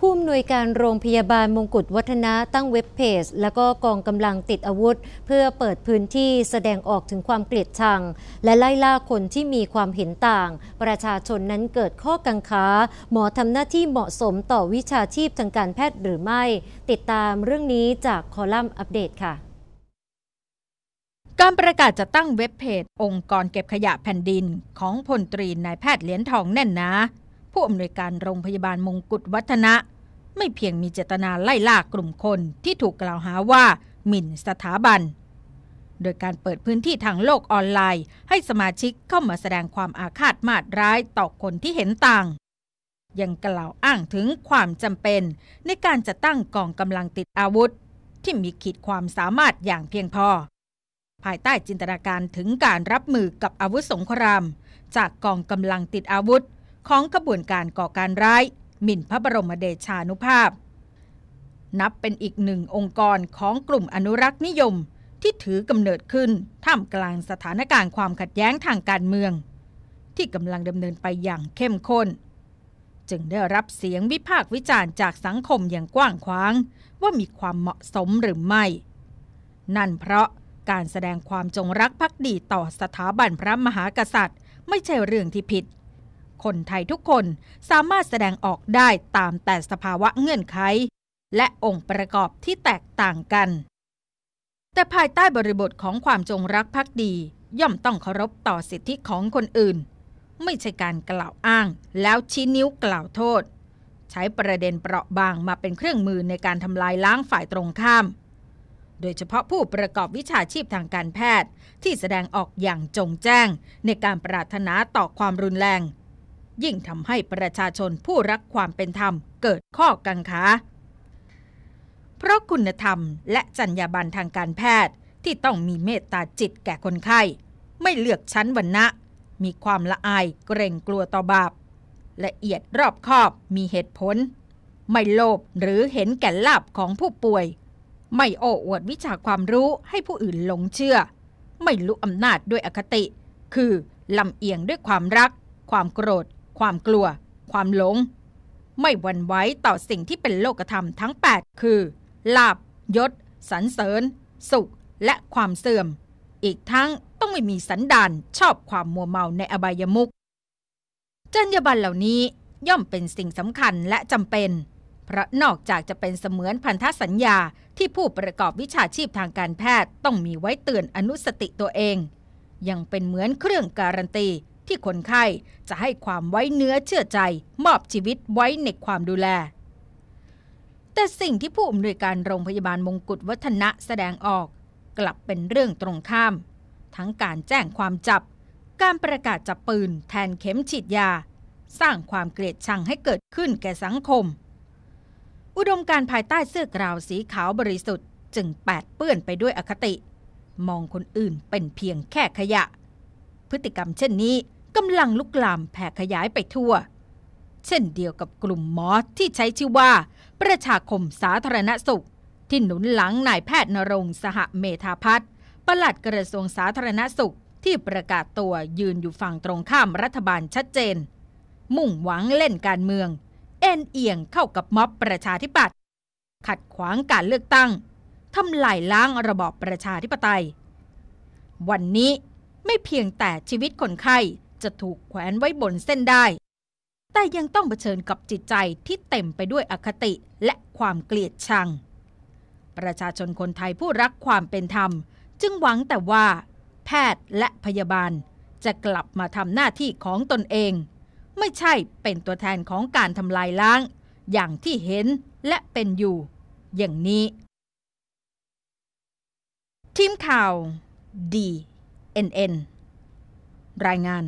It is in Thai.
ผู้อำนวยการโรงพยาบาลมงกุฎวัฒนะตั้งเว็บเพจ แล้วก็กองกำลังติดอาวุธ เพื่อเปิดพื้นที่แสดงออกถึงความเกลียดชัง และไล่ล่าคนที่มีความเห็นต่าง ประชาชนนั้นเกิดข้อกังขา หมอทำหน้าที่เหมาะสมต่อวิชาชีพทางการแพทย์หรือไม่ ติดตามเรื่องนี้จากคอลัมน์อัปเดตค่ะการประกาศจะตั้งเว็บเพจ องค์กรเก็บขยะแผ่นดินของพลตรีนายแพทย์เหรียญทองแน่นนะ ผู้อำนวยการโรงพยาบาลมงกุฎวัฒนะ ไม่เพียงมีเจตนาไล่ล่ากลุ่มคนที่ถูกกล่าวหาว่าหมิ่นสถาบัน โดยการเปิดพื้นที่ทางโลกออนไลน์ ให้สมาชิกเข้ามาแสดงความอาฆาตมาดร้ายต่อคนที่เห็นต่าง ยังกล่าวอ้างถึงความจำเป็น ในการจะตั้งกองกำลังติดอาวุธ ที่มีขีดความสามารถอย่างเพียงพอ ภายใต้จินตนาการถึงการรับมือกับอาวุธสงคราม จากกองกำลังติดอาวุธ ของขบวนการก่อการร้าย หมิ่นพระบรมเดชานุภาพ นับเป็นอีกหนึ่งองค์กรของกลุ่มอนุรักษ์นิยม ที่ถือกำเนิดขึ้นท่ามกลางสถานการณ์ความขัดแย้งทางการเมือง ที่กำลังดำเนินไปอย่างเข้มข้น จึงได้รับเสียงวิพากษ์วิจารณ์จากสังคมอย่างกว้างขวาง ว่ามีความเหมาะสมหรือไม่ นั่นเพราะการแสดงความจงรักภักดีต่อสถาบันพระมหากษัตริย์ ไม่ใช่เรื่องที่ผิด คนไทยทุกคนสามารถแสดงออกได้ตามแต่สภาวะเงื่อนไข และองค์ประกอบที่แตกต่างกัน แต่ภายใต้บริบทของความจงรักภักดี ย่อมต้องเคารพต่อสิทธิของคนอื่น ไม่ใช่การกล่าวอ้าง แล้วชี้นิ้วกล่าวโทษ ใช้ประเด็นเปราะบางมาเป็นเครื่องมือในการทำลายล้างฝ่ายตรงข้าม โดยเฉพาะผู้ประกอบวิชาชีพทางการแพทย์ ที่แสดงออกอย่างจงแจ้ง ในการปรารถนาต่อความรุนแรง ยิ่งทำให้ประชาชนผู้รักความเป็นธรรมเกิดข้อกังขา เพราะคุณธรรมและจรรยาบรรณทางการแพทย์ที่ต้องมีเมตตาจิตแก่คนไข้ ไม่เลือกชั้นวรรณะ มีความละอายเกรงกลัวต่อบาป ละเอียดรอบคอบมีเหตุผล ไม่โลภหรือเห็นแก่ลาบของผู้ป่วย ไม่โอ้อวดวิชาความรู้ให้ผู้อื่นหลงเชื่อ ไม่ลุอำนาจด้วยอคติ คือลำเอียงด้วยความรัก ความโกรธ ความกลัว ความหลง ไม่หวั่นไหวต่อสิ่งที่เป็นโลกธรรมทั้ง 8 คือ ลาบยศสรรเสริญ สุข และความเสื่อม อีกทั้งต้องไม่มีสันดานชอบความมัวเมาในอบายมุขจรรยาบรรณเหล่านี้ย่อมเป็นสิ่งสำคัญและจำเป็น เพราะนอกจากจะเป็นเสมือนพันธสัญญาที่ผู้ประกอบวิชาชีพทางการแพทย์ต้องมีไว้เตือนอนุสติตัวเอง ยังเป็นเหมือนเครื่องการันตี ที่คนไข้จะให้ความไว้เนื้อเชื่อใจ มอบชีวิตไว้ในความดูแล แต่สิ่งที่ผู้อำนวยการโรงพยาบาลมงกุฎวัฒนะแสดงออก กลับเป็นเรื่องตรงข้าม ทั้งการแจ้งความจับ การประกาศจับปืนแทนเข็มฉีดยา สร้างความเกลียดชังให้เกิดขึ้นแก่สังคม อุดมการภายใต้เสื้อกราวสีขาวบริสุทธิ์จึงแปดเปื้อนไปด้วยอคติ มองคนอื่นเป็นเพียงแค่ขยะพฤติกรรมเช่นนี้ กำลังลุกลามแผ่ขยายไปทั่ว เช่นเดียวกับกลุ่มหมอที่ใช้ชื่อว่า ประชาคมสาธารณสุข ที่หนุนหลังนายแพทย์นรงสหเมธาพัฒน์ปลัดกระทรวงสาธารณสุขที่ประกาศตัวยืนอยู่ฝั่งตรงข้ามรัฐบาลชัดเจน มุ่งหวังเล่นการเมือง เอ็นเอียงเข้ากับม็อบประชาธิปัตย์ขัดขวางการเลือกตั้งทำลายล้างระบอบประชาธิปไตย วันนี้ไม่เพียงแต่ชีวิตคนไข้ จะถูกแขวนไว้บนเส้นได้ แต่ยังต้องเผชิญกับจิตใจที่เต็มไปด้วยอคติและความเกลียดชัง ประชาชนคนไทยผู้รักความเป็นธรรม จึงหวังแต่ว่า แพทย์และพยาบาลจะกลับมาทำหน้าที่ของตนเอง ไม่ใช่เป็นตัวแทนของการทำลายล้าง อย่างที่เห็นและเป็นอยู่ อย่างนี้ ทีมข่าว D N N รายงาน